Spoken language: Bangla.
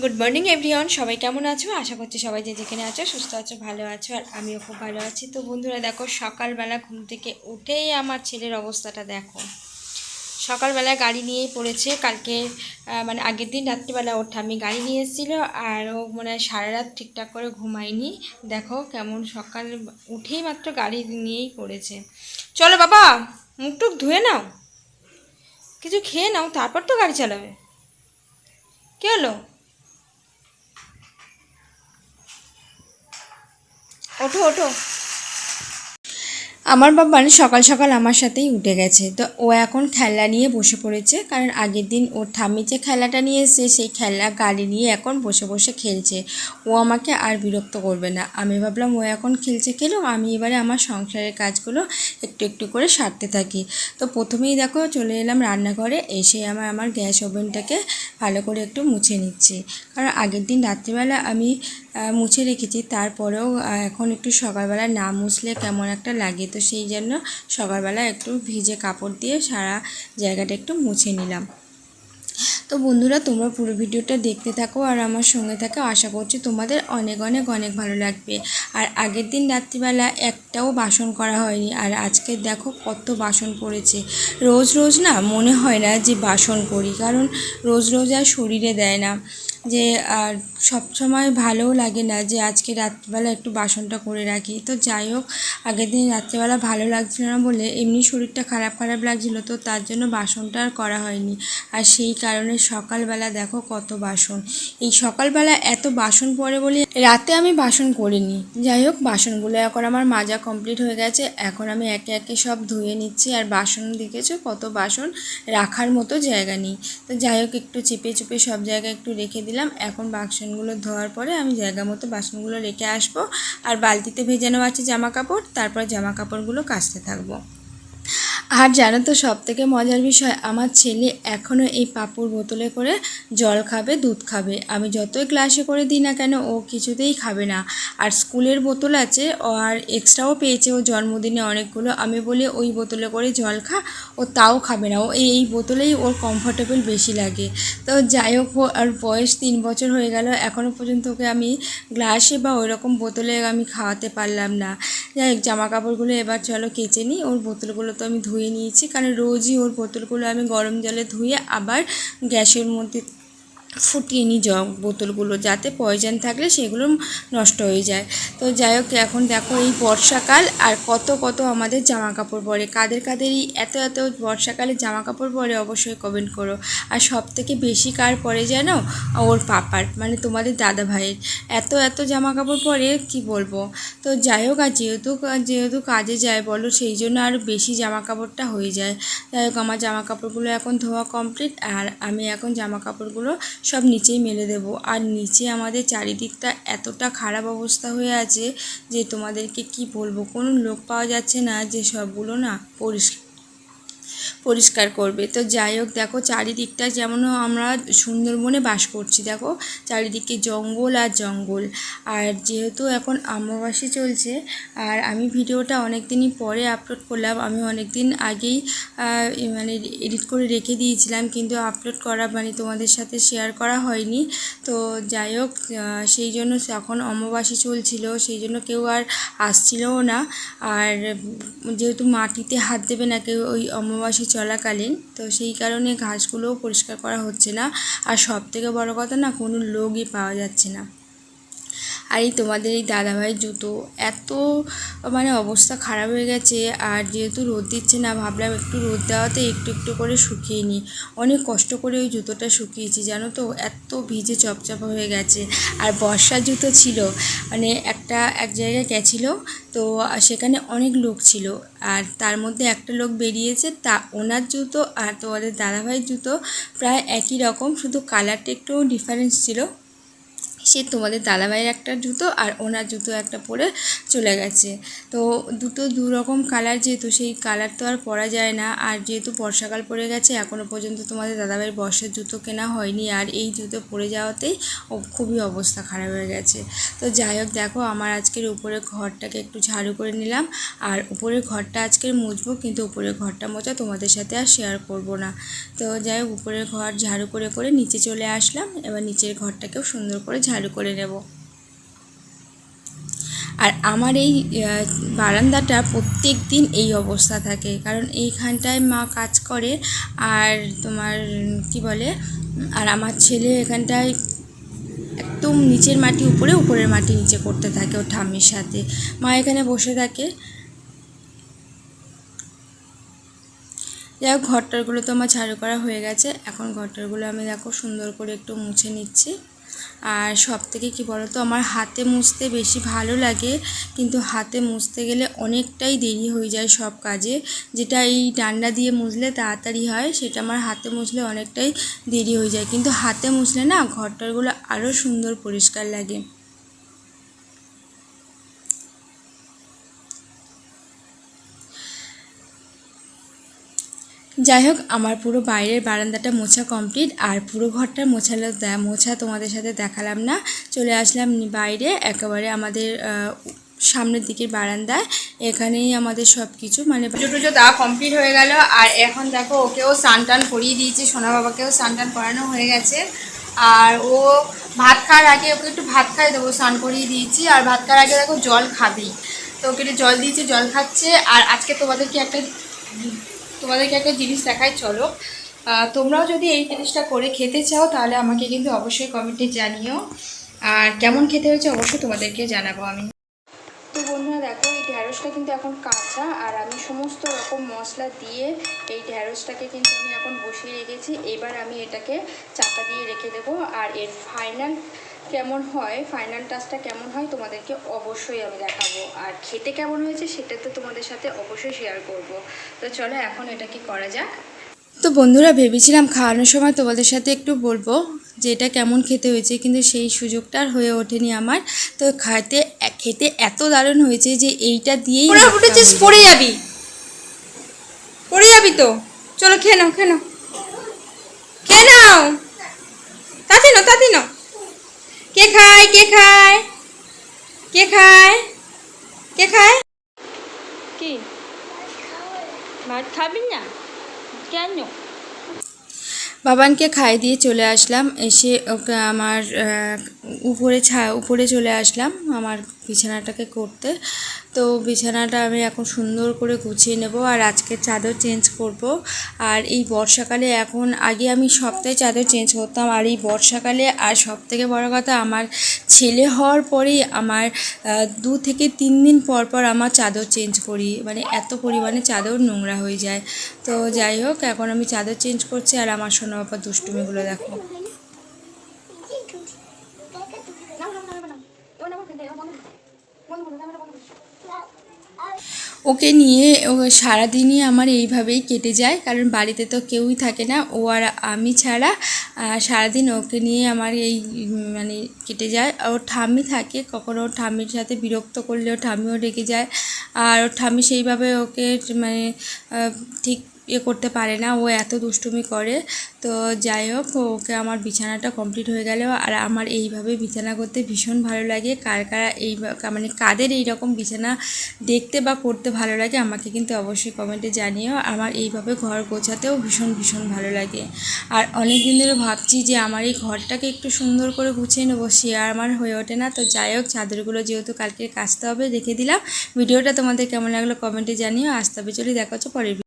গুড মর্নিং এভরিওয়ান সবাই কেমন আছো? আশা করছি সবাই যে যেখানে আছো, সুস্থ আছো, ভালো আছো, আর আমিও খুব ভালো আছি। তো বন্ধুরা, দেখো, সকালবেলা ঘুম থেকে উঠেই আমার ছেলের অবস্থাটা দেখো। সকালবেলা গাড়ি নিয়েই পড়েছে। কালকে মানে আগের দিন রাত্রিবেলা ওর ঠাম্মি গাড়ি নিয়ে আর ও মানে সারা রাত ঠিকঠাক করে ঘুমায়নি। দেখো কেমন সকাল, উঠেই মাত্র গাড়ি নিয়েই পড়েছে। চলো বাবা মুখ টুক ধুয়ে নাও। কিছু খেয়ে নাও, তারপর তো গাড়ি চালাবে। কী হলো? ওঠো ওঠো। আমার বাবান সকাল সকাল আমার সাথেই উঠে গেছে। তো ও এখন খেলনা নিয়ে বসে পড়েছে, কারণ আগের দিন ওর ঠাম্মি যে খেলাটা নিয়ে এসেছে, সেই খেলা গাড়ি নিয়ে এখন বসে বসে খেলছে। ও আমাকে আর বিরক্ত করবে না। আমি ভাবলাম ও এখন খেলছে খেলো আমি এবারে আমার সংসারের কাজগুলো একটু একটু করে সারতে থাকি। তো প্রথমেই দেখো চলে এলাম রান্নাঘরে, এসে আমার আমার গ্যাস ওভেনটাকে ভালো করে একটু মুছে নিচ্ছি। কারণ আগের দিন রাত্রিবেলা আমি মুছে রেখেছি। তারপরেও এখন একটু সকালবেলা না মুছলে কেমন একটা লাগে। তো সেই জন্য সকালবেলা একটু ভিজে কাপড় দিয়ে সারা জায়গাটা একটু মুছে নিলাম। তো বন্ধুরা, তোমরা পুরো ভিডিওটা দেখতে থাকো আর আমার সঙ্গে থাকো। আশা করছি তোমাদের অনেক অনেক অনেক ভালো লাগবে। আর আগের দিন রাত্রিবেলা একটাও বাসন করা হয়নি। আর আজকে দেখো কত বাসন পড়েছে। রোজ রোজ না মনে হয় না যে বাসন করি। কারণ রোজ রোজ আর শরীরে দেয় না। যে, আর সব সময় ভালোও লাগে না যে, আজকে রাত্রিবেলা একটু বাসনটা করে রাখি। তো যাই হোক, আগের দিন রাত্রিবেলা ভালো লাগছিল না বলে এমনি শরীরটা খারাপ খারাপ লাগছিল, তো তার জন্য বাসনটা আর করা হয়নি। আর সেই কারণে সকালবেলা দেখো কত বাসন। এই সকালবেলা এত বাসন পড়ে বলে রাতে আমি বাসন করিনি। যাই হোক, বাসনগুলো এখন আমার মাজা কমপ্লিট হয়ে গেছে। এখন আমি একে একে সব ধুয়ে নিচ্ছি। আর বাসন দেখেছ? কত বাসন রাখার মতো জায়গা নেই। তো যাই হোক, একটু চেপে চেপে সব জায়গায় একটু রেখে দিলাম। এখন বাসনগুলো ধোয়ার পরে আমি জায়গা মতো বাসনগুলো রেখে আসব। আর বালতিতে ভেজানো আছে জামা কাপড় তারপর জামা কাপড়গুলো কাচতে থাকব। আর জানো তো সব থেকে মজার বিষয়, আমার ছেলে এখনও এই পাপুর বোতলে করে জল খাবে, দুধ খাবে। আমি যতই গ্লাসে করে দিই না কেন, ও কিছুতেই খাবে না। আর স্কুলের বোতল আছে, আর এক্সট্রাও পেয়েছে ও জন্মদিনে অনেকগুলো। আমি বলি, ওই বোতলে করে জল খা, ও তাও খাবে না। ও এই বোতলেই ওর কমফোর্টেবল বেশি লাগে। তো যাই হোক আর বয়স তিন বছর হয়ে গেল এখনও পর্যন্ত ওকে আমি গ্লাসে বা ওই রকম বোতলে আমি খাওয়াতে পারলাম না। যাই হোক জামা কাপড়গুলো এবার চলো কেচে নিই, ওর বোতলগুলো তো আমি ধুয়ে নিয়েছি কারণ রোজই ওর বোতলগুলো আমি গরম জলে ধুয়ে আবার গ্যাসের মধ্যে ফুটিয়ে নিই জগ বোতলগুলো যাতে পয়জন থাকলে সেগুলো নষ্ট হয়ে যায়। তো যাই হোক, এখন দেখো এই বর্ষাকাল আর কত কত আমাদের জামা কাপড় পরে। কাদের কাদেরই এত এত বর্ষাকালে জামা কাপড় পরে অবশ্যই কমেন্ট করো। আর সব থেকে বেশি কার পরে যেন ওর পাপার মানে তোমাদের দাদা ভাইয়ের এত এত জামা কাপড় পরে কি বলব? তো যাই হোক, আর যেহেতু যেহেতু কাজে যায় বলো, সেই জন্য আরও বেশি জামা কাপড়টা হয়ে যায়। যাই হোক, আমার জামা কাপড়গুলো এখন ধোয়া কমপ্লিট আর আমি এখন জামা কাপড়গুলো সব নিচেই মেলে দেব। আর নিচে আমাদের চারিদিকটা এতটা খারাপ অবস্থা হয়ে আছে যে তোমাদেরকে কি বলব? কোনো লোক পাওয়া যাচ্ছে না যে সবগুলো না পরিষ্কার পরিষ্কার করবে। তো যাই হোক, দেখো চারিদিকটা যেমন আমরা সুন্দরবনে বাস করছি, দেখো চারিদিকে জঙ্গল আর জঙ্গল। আর যেহেতু এখন অমাবাসী চলছে, আর আমি ভিডিওটা অনেক দিনই পরে আপলোড করলাম, আমি অনেক দিন আগেই মানে এডিট করে রেখে দিয়েছিলাম, কিন্তু আপলোড করা মানে তোমাদের সাথে শেয়ার করা হয়নি। তো যাই হোক সেই জন্য এখন অমাবাসী চলছিল, সেই জন্য কেউ আর আসছিলও না। আর যেহেতু মাটিতে হাত দেবে না কেউ, ওই অমাবাসী চলাকালীন, তো সেই কারণে ঘাসগুলোও পরিষ্কার করা হচ্ছে না। আর সবথেকে বড় কথা না, কোনো লোকই পাওয়া যাচ্ছে না। আর এই তোমাদের এই দাদাভাইয়ের জুতো এত মানে অবস্থা খারাপ হয়ে গেছে। আর যেহেতু রোদ দিচ্ছে না, ভাবলাম একটু রোদ দেওয়াতে একটু একটু করে শুকিয়ে নিই। অনেক কষ্ট করে ওই জুতোটা শুকিয়েছি, জানো তো? এত ভিজে চপচপা হয়ে গেছে। আর বর্ষার জুতো ছিল মানে একটা, এক জায়গায় গেছিল, তো সেখানে অনেক লোক ছিল। আর তার মধ্যে একটা লোক বেরিয়েছে, তা ওনার জুতো আর তোমাদের দাদাভাইয়ের জুতো প্রায় একই রকম, শুধু কালারটা একটু ডিফারেন্স ছিল। সে তোমাদের দাদাভাইয়ের একটা জুতো আর ওনার জুতো একটা পরে চলে গেছে। তো দুটো দু রকম কালার যেহেতু, সেই কালার তো আর পরা যায় না। আর যেহেতু বর্ষাকাল পড়ে গেছে এখনও পর্যন্ত তোমাদের দাদাভাইয়ের বর্ষার জুতো কেনা হয়নি। আর এই জুতো পরে যাওয়াতেই খুবই অবস্থা খারাপ হয়ে গেছে। তো যাই হোক, দেখো আমার আজকের উপরের ঘরটাকে একটু ঝাড়ু করে নিলাম। আর উপরের ঘরটা আজকের মুছবো, কিন্তু উপরের ঘরটা মোছা তোমাদের সাথে আর শেয়ার করব না। তো যাই হোক, উপরের ঘর ঝাড়ু করে করে নিচে চলে আসলাম। এবার নিচের ঘরটাকেও সুন্দর করে ঝাড়ু করে নেব। আর আমার এই বারান্দাটা প্রত্যেক দিন এই অবস্থা থাকে। কারণ এইখানটায় মা কাজ করে আর তোমার, কি বলে, আর আমার ছেলে এখানটায় একদম নিচের মাটি উপরে, উপরের মাটি নিচে করতে থাকে ওর ঠাম্মির সাথে। মা এখানে বসে থাকে। যাই হোক, ঘরটারগুলো তো আমার ঝাড়ু করা হয়ে গেছে। এখন ঘরটারগুলো আমি দেখো সুন্দর করে একটু মুছে নিচ্ছি। আর সব থেকে কী বলো তো আমার হাতে মুছতে বেশি ভালো লাগে, কিন্তু হাতে মুছতে গেলে অনেকটাই দেরি হয়ে যায় সব কাজে। যেটা এই ডান্ডা দিয়ে মুছলে তাড়াতাড়ি হয়, সেটা আমার হাতে মুছলে অনেকটাই দেরি হয়ে যায়। কিন্তু হাতে মুছলে না ঘরটারগুলো আরও সুন্দর পরিষ্কার লাগে। যাই হোক আমার পুরো বাইরের বারান্দাটা মোছা কমপ্লিট, আর পুরো ঘরটা মোছালো মোছা তোমাদের সাথে দেখালাম না। চলে আসলাম বাইরে, একেবারে আমাদের সামনের দিকের বারান্দায়। এখানেই আমাদের সব কিছু মানে পুজো টুজো দেওয়া কমপ্লিট হয়ে গেল। আর এখন দেখো, ওকেও টান করিয়ে দিয়েছি। সোনা বাবাকেও টান করানো হয়ে গেছে। আর ও ভাত খাওয়ার আগে ওকে একটু ভাত খাই দেবো, স্নান করিয়ে দিয়েছি। আর ভাত খাওয়ার আগে দেখো, জল খাবেই তো ওকে একটু জল দিয়েছি, জল খাচ্ছে। আর আজকে তোমাদেরকে একটা তোমাদেরকে একটা জিনিস দেখাই, চলো। তোমরাও যদি এই জিনিসটা করে খেতে চাও, তাহলে আমাকে কিন্তু অবশ্যই কমেন্টে জানিও। আর কেমন খেতে হয়েছে অবশ্যই তোমাদেরকে জানাব আমি। ঢ্যাঁড়সটা কিন্তু এখন কাঁচা আর আমি সমস্ত রকম মশলা দিয়ে এই ঢ্যাঁড়সটাকে কিন্তু আমি এখন বসিয়ে রেখেছি। এবার আমি এটাকে চাপা দিয়ে রেখে দেবো আর এর ফাইনাল কেমন হয় ফাইনাল টাচটা কেমন হয় তোমাদেরকে অবশ্যই আমি দেখাবো। আর খেতে কেমন হয়েছে সেটা তো তোমাদের সাথে অবশ্যই শেয়ার করব। তো চলো এখন এটা কি করা যাক? তো বন্ধুরা, ভেবেছিলাম খাওয়ানোর সময় তোমাদের সাথে একটু বলব। যে এটা কেমন খেতে হয়েছে কিন্তু সেই সুযোগটা আর হয়ে ওঠেনি আমার। তো খাইতে খেতে এত দারুণ হয়েছে যে এইটা দিয়েই পড়ে উঠেছিস পড়ে যাবি। পড়ে যাবি তো। চলো খেয়ে নাও খেয়ে নাও। খেয়ে নাও। তাতে নাও তাতে নাও। কে খায় কে খায়? কে খায়? কে খায়? কি? ভাত খাবি না? কেন? বাবানকে খাই দিয়ে চলে আসলাম। এসে ওকে আমার উপরে ছা উপরে চলে আসলাম আমার বিছানাটাকে করতে। তো বিছানাটা আমি এখন সুন্দর করে গুছিয়ে নেব আর আজকে চাদর চেঞ্জ করব। আর এই বর্ষাকালে এখন আগে আমি সপ্তাহে চাদর চেঞ্জ করতাম, আর এই বর্ষাকালে আর সব থেকে বড় কথা আমার ছেলে হওয়ার পরেই আমার দু থেকে তিন দিন পর পর আমার চাদর চেঞ্জ করি। মানে এত পরিমাণে চাদর নোংরা হয়ে যায়। তো যাই হোক, এখন আমি চাদর চেঞ্জ করছি আর আমার সোনা বাবার দুষ্টুমিগুলো দেখো। ওকে নিয়ে, ও সারাদিনই আমার এইভাবেই কেটে যায়, কারণ বাড়িতে তো কেউই থাকে না, ও আর আমি ছাড়া সারাদিন ওকে নিয়ে আমার এই মানে কেটে যায়। ওর ঠাম্মি থাকে, কখনো ওর ঠাম্মির সাথে বিরক্ত করলে ওর ঠাম্মিও রেগে যায়, আর ওর ঠাম্মি সেইভাবে ওকে মানে ঠিক ইয়ে করতে পারে না, ও এত দুষ্টুমি করে। তো যাই হোক, ওকে আমার বিছানাটা কমপ্লিট হয়ে গেল আর আমার এইভাবে বিছানা করতে ভীষণ ভালো লাগে। কার কারা এই মানে কাদের এই রকম বিছানা দেখতে বা করতে ভালো লাগে আমাকে কিন্তু অবশ্যই কমেন্টে জানিও। আমার এইভাবে ঘর গোছাতেও ভীষণ ভীষণ ভালো লাগে। আর অনেক দিন ধরে ভাবছি যে আমার এই ঘরটাকে একটু সুন্দর করে গুছিয়ে নেব, সে আর আমার হয়ে ওঠে না। তো যাই হোক, চাদরগুলো যেহেতু কালকে কাচতে হবে, রেখে দিলাম। ভিডিওটা তোমাদের কেমন লাগল কমেন্টে জানিও। আসতে হবে চলে, দেখা হচ্ছে পরের